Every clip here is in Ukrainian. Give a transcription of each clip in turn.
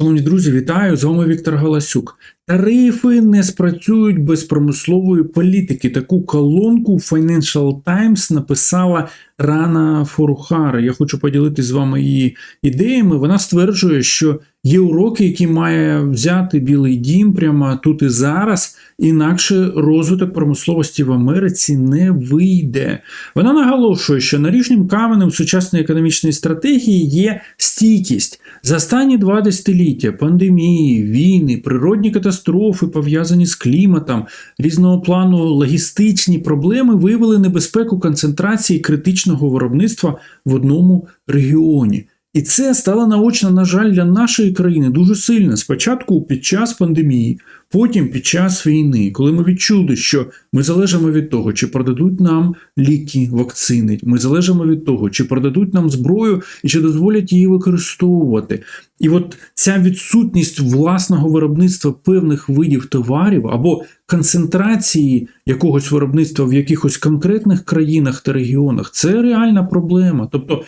Шановні друзі, вітаю! З вами Віктор Галасюк. Тарифи не спрацюють без промислової політики. Таку колонку Financial Times написала Рана Форухара. Я хочу поділитися з вами її ідеями. Вона стверджує, що є уроки, які має взяти Білий Дім прямо тут і зараз, інакше розвиток промисловості в Америці не вийде. Вона наголошує, що наріжним каменем сучасної економічної стратегії є стійкість. За останні два десятиліття пандемії, війни, природні катастрофи, пов'язані з кліматом, різного плану логістичні проблеми виявили небезпеку концентрації критичного виробництва в одному регіоні. І це стало наочно, на жаль, для нашої країни дуже сильно. Спочатку під час пандемії, потім під час війни, коли ми відчули, що ми залежимо від того, чи продадуть нам ліки, вакцини, ми залежимо від того, чи продадуть нам зброю і чи дозволять її використовувати. І от ця відсутність власного виробництва певних видів товарів або концентрації якогось виробництва в якихось конкретних країнах та регіонах це реальна проблема. Тобто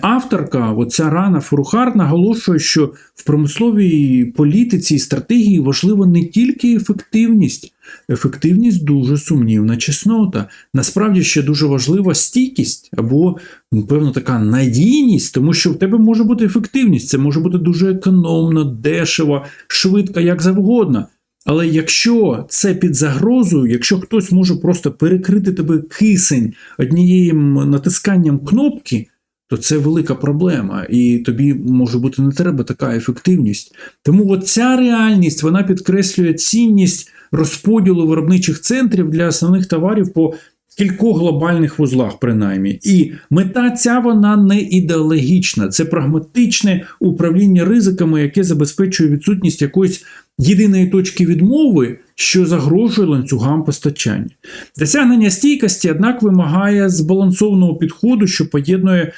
авторка, оця рана Фурухар, наголошує, що в промисловій політиці і стратегії важлива не тільки ефективність. Ефективність дуже сумнівна чеснота. Насправді ще дуже важлива стійкість або, ну, певно, така надійність, тому що в тебе може бути ефективність, це може бути дуже економно, дешево, швидко, як завгодно. Але якщо це під загрозою, якщо хтось може просто перекрити тебе кисень однією натисканням кнопки, то це велика проблема, і тобі може бути не треба така ефективність. Тому от ця реальність вона підкреслює цінність розподілу виробничих центрів для основних товарів по кількох глобальних вузлах, принаймні. І мета ця вона не ідеологічна, це прагматичне управління ризиками, яке забезпечує відсутність якоїсь єдиної точки відмови, що загрожує ланцюгам постачання. Досягнення стійкості, однак, вимагає збалансованого підходу, що поєднує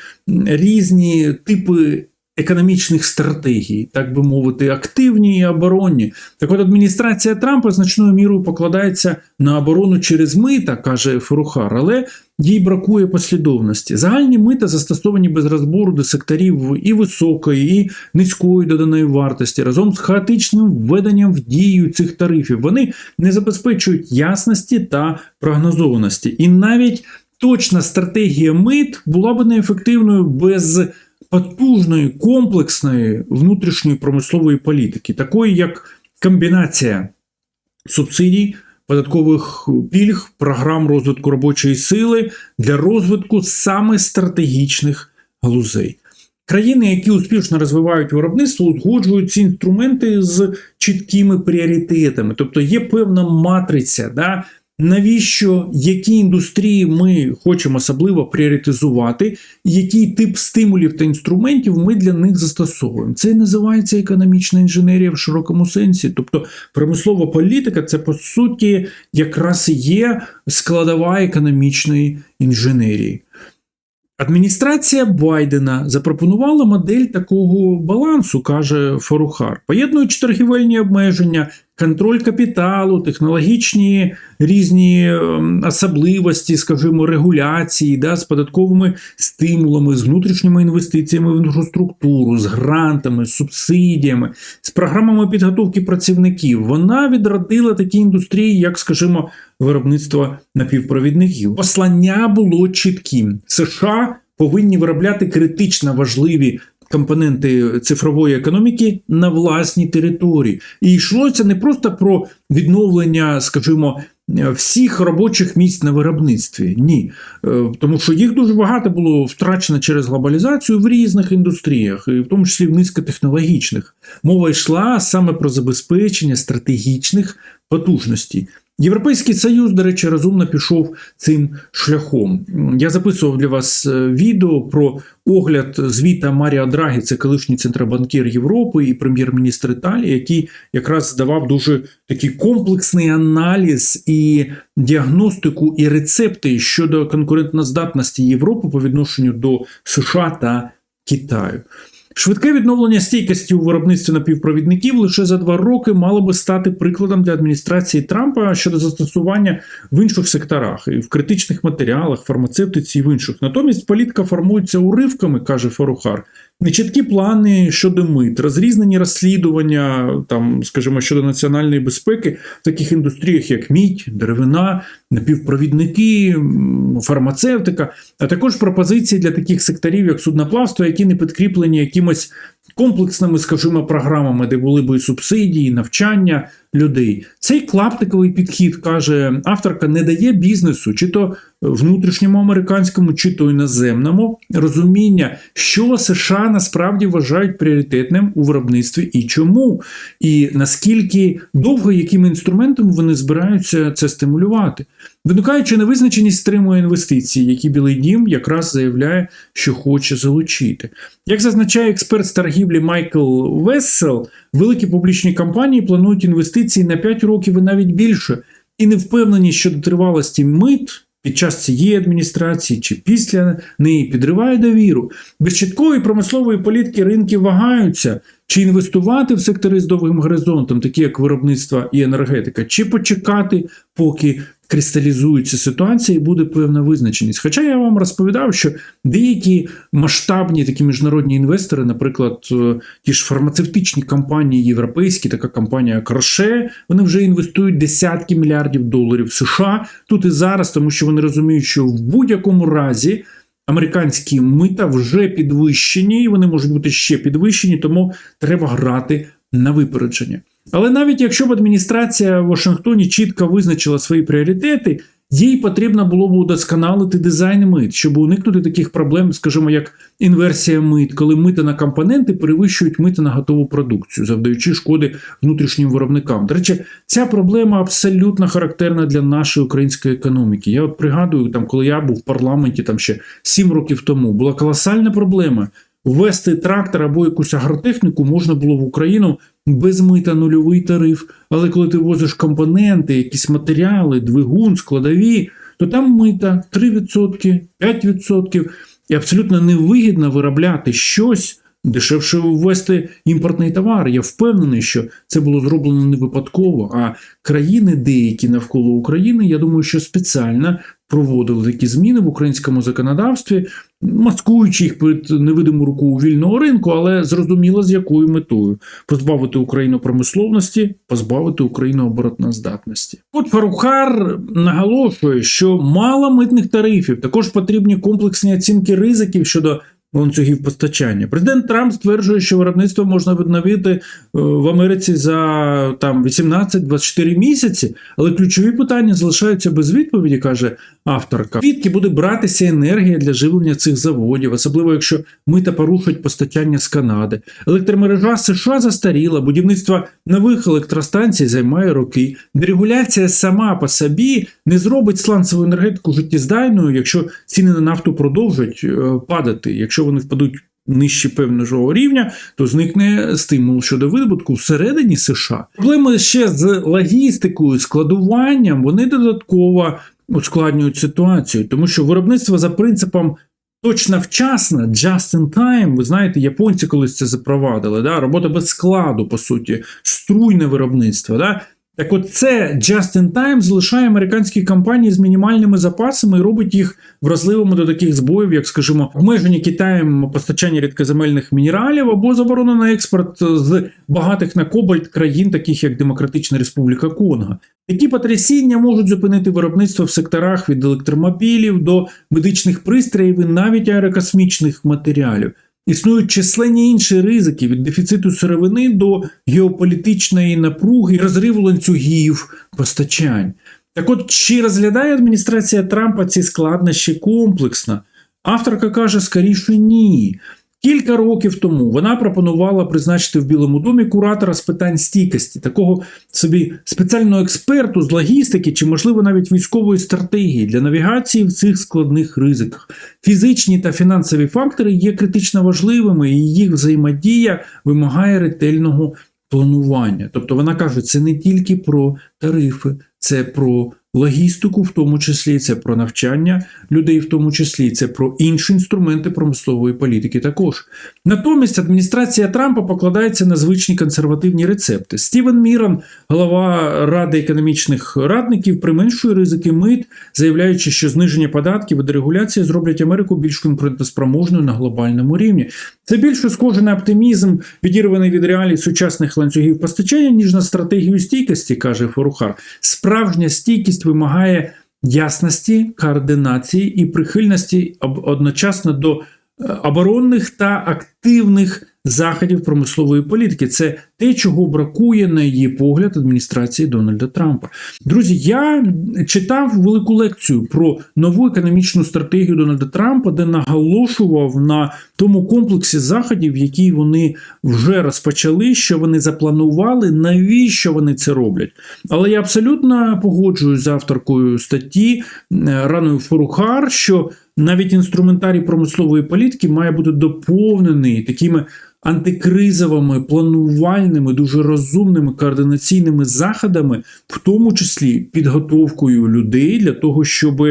різні типи. Економічних стратегій, так би мовити, активні і оборонні. Так от адміністрація Трампа значною мірою покладається на оборону через мита, каже Фурухар, але їй бракує послідовності. Загальні мита застосовані без розбору до секторів і високої, і низької доданої вартості, разом з хаотичним введенням в дію цих тарифів. Вони не забезпечують ясності та прогнозованості. І навіть точна стратегія мит була б неефективною без потужної комплексної внутрішньої промислової політики, такої як комбінація субсидій, податкових пільг, програм розвитку робочої сили для розвитку саме стратегічних галузей. Країни, які успішно розвивають виробництво, узгоджують ці інструменти з чіткими пріоритетами, тобто є певна матриця. Да, Навіщо які індустрії ми хочемо особливо пріоритизувати, який тип стимулів та інструментів ми для них застосовуємо? Це називається економічна інженерія в широкому сенсі. Тобто промислова політика це по суті якраз є складова економічної інженерії. Адміністрація Байдена запропонувала модель такого балансу, каже Форухар, поєднуючи торгівельні обмеження, контроль капіталу, технологічні різні ем, особливості, скажімо, регуляції, да, з податковими стимулами, з внутрішніми інвестиціями в інфраструктуру, з грантами, з субсидіями, з програмами підготовки працівників. Вона відродила такі індустрії, як, скажімо, виробництво напівпровідників. Послання було чітким: США повинні виробляти критично важливі. Компоненти цифрової економіки на власній території, і йшлося не просто про відновлення, скажімо, всіх робочих місць на виробництві. Ні, Е, тому що їх дуже багато було втрачено через глобалізацію в різних індустріях, і в тому числі в низькотехнологічних. Мова йшла саме про забезпечення стратегічних потужностей. Європейський Союз, до речі, розумно пішов цим шляхом. Я записував для вас е, відео про огляд звіта Маріа Драгі, це колишній центробанкір Європи і прем'єр-міністр Італії, який якраз давав дуже такий комплексний аналіз і діагностику і рецепти щодо конкурентноздатності Європи по відношенню до США та Китаю. Швидке відновлення стійкості у виробництві напівпровідників лише за два роки мало би стати прикладом для адміністрації Трампа щодо застосування в інших секторах, і в критичних матеріалах, фармацевтиці і в інших. Натомість політика формується уривками, каже Фарухар. Нечіткі плани щодо мит, розрізнені розслідування, там, скажімо, щодо національної безпеки в таких індустріях, як мідь, деревина, напівпровідники, фармацевтика, а також пропозиції для таких секторів, як судноплавство, які не підкріплені якимось комплексними, скажімо, програмами, де були б субсидії, навчання людей. Цей клаптиковий підхід, каже авторка, не дає бізнесу, чи то внутрішньому американському, чи то іноземному розуміння, що США насправді вважають пріоритетним у виробництві і чому, і наскільки довго, якими інструментами вони збираються це стимулювати. Виникаючи невизначеність стримує інвестиції, які Білий Дім якраз заявляє, що хоче залучити. Як зазначає експерт з торгівлі Майкл Вессел, великі публічні компанії планують інвестиції на 5 років і навіть більше, і не впевнені щодо тривалості мит. Під час цієї адміністрації чи після неї підриває довіру. Без чіткої промислової політики ринки вагаються, чи інвестувати в сектори з довгим горизонтом, такі як виробництво і енергетика, чи почекати, поки кристалізується ситуація і буде певна визначеність. Хоча я вам розповідав, що деякі масштабні такі міжнародні інвестори, наприклад, е, ті ж фармацевтичні компанії європейські, така компанія Кроше, вони вже інвестують десятки мільярдів доларів США тут і зараз, тому що вони розуміють, що в будь-якому разі. Американські мита вже підвищені, і вони можуть бути ще підвищені, тому треба грати на випередження. Але навіть якщо б адміністрація в Вашингтоні чітко визначила свої пріоритети, їй потрібно було б удосконалити дизайн мит, щоб уникнути таких проблем, скажімо, як інверсія мит, коли мита на компоненти перевищують мита на готову продукцію, завдаючи шкоди внутрішнім виробникам. До речі, ця проблема абсолютно характерна для нашої української економіки. Я от пригадую, там, коли я був в парламенті там ще 7 років тому, була колосальна проблема. Ввести трактор або якусь агротехніку можна було в Україну без мита нульовий тариф. Але коли ти возиш компоненти, якісь матеріали, двигун, складові, то там мита 3%, 5%. І абсолютно невигідно виробляти щось. Дешевше ввести імпортний товар. Я впевнений, що це було зроблено не випадково. А країни, деякі навколо України, я думаю, що спеціально проводили такі зміни в українському законодавстві, маскуючи їх під невидиму руку вільного ринку, але зрозуміло з якою метою позбавити Україну промисловності, позбавити Україну оборотноздатності. От Фарухар наголошує, що мало митних тарифів, також потрібні комплексні оцінки ризиків щодо ланцюгів постачання. Президент Трамп стверджує, що виробництво можна відновити е, в Америці за там 18-24 місяці, але ключові питання залишаються без відповіді, каже авторка. Звідки буде братися енергія для живлення цих заводів, особливо якщо мита порушать постачання з Канади. Електромережа США застаріла, будівництво нових електростанцій займає роки. Дерегуляція сама по собі не зробить сланцеву енергетику життєздайною, якщо ціни на нафту продовжують е, падати. Якщо вони впадуть нижче певного рівня, то зникне стимул щодо видобутку всередині США. Проблеми ще з логістикою, складуванням, вони додатково ускладнюють ситуацію, тому що виробництво за принципом. Точно вчасно, just in time, ви знаєте, японці колись це запровадили. Да? Робота без складу, по суті, струйне виробництво. Да? Так от це just in time залишає американські компанії з мінімальними запасами і робить їх вразливими до таких збоїв, як, скажімо, обмеження Китаєм постачання рідкоземельних мінералів або заборона на експорт з багатих на кобальт країн, таких як Демократична Республіка Конго. Такі потрясіння можуть зупинити виробництво в секторах від електромобілів до медичних пристроїв і навіть аерокосмічних матеріалів. Існують численні інші ризики від дефіциту сировини до геополітичної напруги і розриву ланцюгів постачань. Так от, чи розглядає адміністрація Трампа ці складнощі комплексно? Авторка каже, скоріше ні. Кілька років тому вона пропонувала призначити в Білому домі куратора з питань стійкості, такого собі спеціального експерту з логістики чи, можливо, навіть військової стратегії для навігації в цих складних ризиках. Фізичні та фінансові фактори є критично важливими, і їх взаємодія вимагає ретельного планування. Тобто вона каже, це не тільки про тарифи, це про логістику, в тому числі це про навчання людей, в тому числі це про інші інструменти промислової політики. Також натомість адміністрація Трампа покладається на звичні консервативні рецепти. Стівен Міран, голова ради економічних радників, применшує ризики мит, заявляючи, що зниження податків і дерегуляція зроблять Америку більш конкурентоспроможною на глобальному рівні. Це більше схоже на оптимізм, відірваний від реалій сучасних ланцюгів постачання, ніж на стратегію стійкості, каже Форухар. Справжня стійкість вимагає ясності, координації і прихильності одночасно до е, оборонних та активних заходів промислової політики. Це те, чого бракує, на її погляд, адміністрації Дональда Трампа. Друзі, я читав велику лекцію про нову економічну стратегію Дональда Трампа, де наголошував на тому комплексі заходів, які вони вже розпочали, що вони запланували, навіщо вони це роблять. Але я абсолютно погоджуюсь з авторкою статті е, Раною Форухар, що навіть інструментарій промислової політики має бути доповнений такими антикризовими, планувальними, дуже розумними координаційними заходами, в тому числі підготовкою людей для того, щоб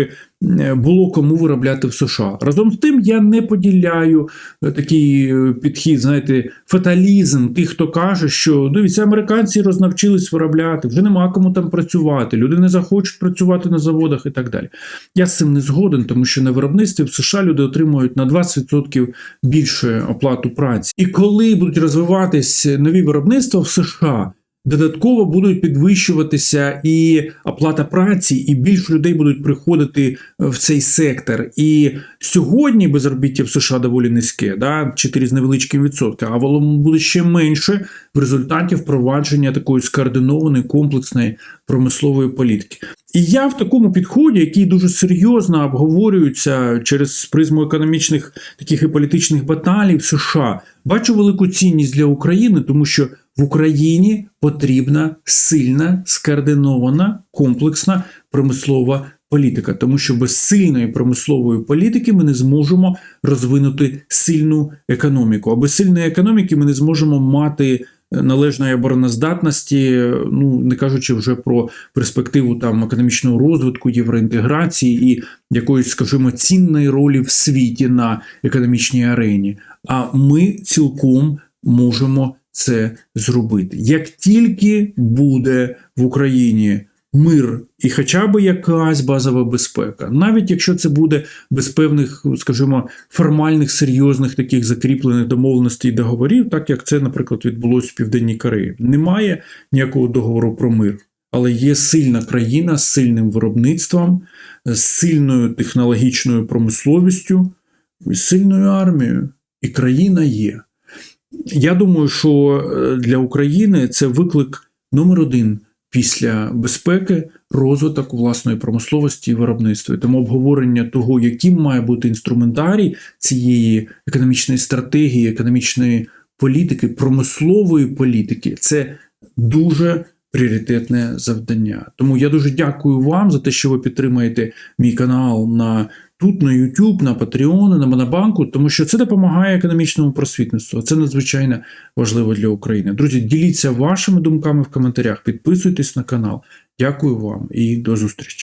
було кому виробляти в США. Разом з тим, я не поділяю е, такий е, підхід, знаєте, фаталізм тих, хто каже, що дивіться, американці рознавчились виробляти, вже нема кому там працювати, люди не захочуть працювати на заводах і так далі. Я з цим не згоден, тому що на виробництві в США люди отримують на 20% більше оплату праці. І коли будуть розвиватись нові виробництва в США. Додатково будуть підвищуватися і оплата праці, і більше людей будуть приходити в цей сектор. І сьогодні безробіття в США доволі низьке, да, 4 з невеличким відсотком, а воно буде ще менше в результаті впровадження такої скоординованої комплексної промислової політики. І я в такому підході, який дуже серйозно обговорюється через призму економічних таких і політичних баталій в США, бачу велику цінність для України, тому що в Україні потрібна сильна, скоординована, комплексна промислова політика, тому що без сильної промислової політики ми не зможемо розвинути сильну економіку. А без сильної економіки ми не зможемо мати належної обороноздатності, ну не кажучи вже про перспективу там економічного розвитку, євроінтеграції і якоїсь, скажімо, цінної ролі в світі на економічній арені. А ми цілком можемо це зробити. Як тільки буде в Україні мир і хоча б якась базова безпека, навіть якщо це буде без певних, скажімо, формальних, серйозних таких закріплених домовленостей і договорів, так як це, наприклад, відбулося в Південній Кореї, немає ніякого договору про мир. Але є сильна країна з сильним виробництвом, з сильною технологічною промисловістю, з сильною армією. І країна є. Я думаю, що для України це виклик номер один після безпеки, розвиток власної промисловості і виробництва. Тому обговорення того, яким має бути інструментарій цієї економічної стратегії, економічної політики, промислової політики, це дуже пріоритетне завдання. Тому я дуже дякую вам за те, що ви підтримуєте мій канал на тут, на YouTube, на Patreon, на Монобанку, тому що це допомагає економічному просвітництву. Це надзвичайно важливо для України. Друзі, діліться вашими думками в коментарях, підписуйтесь на канал. Дякую вам і до зустрічі.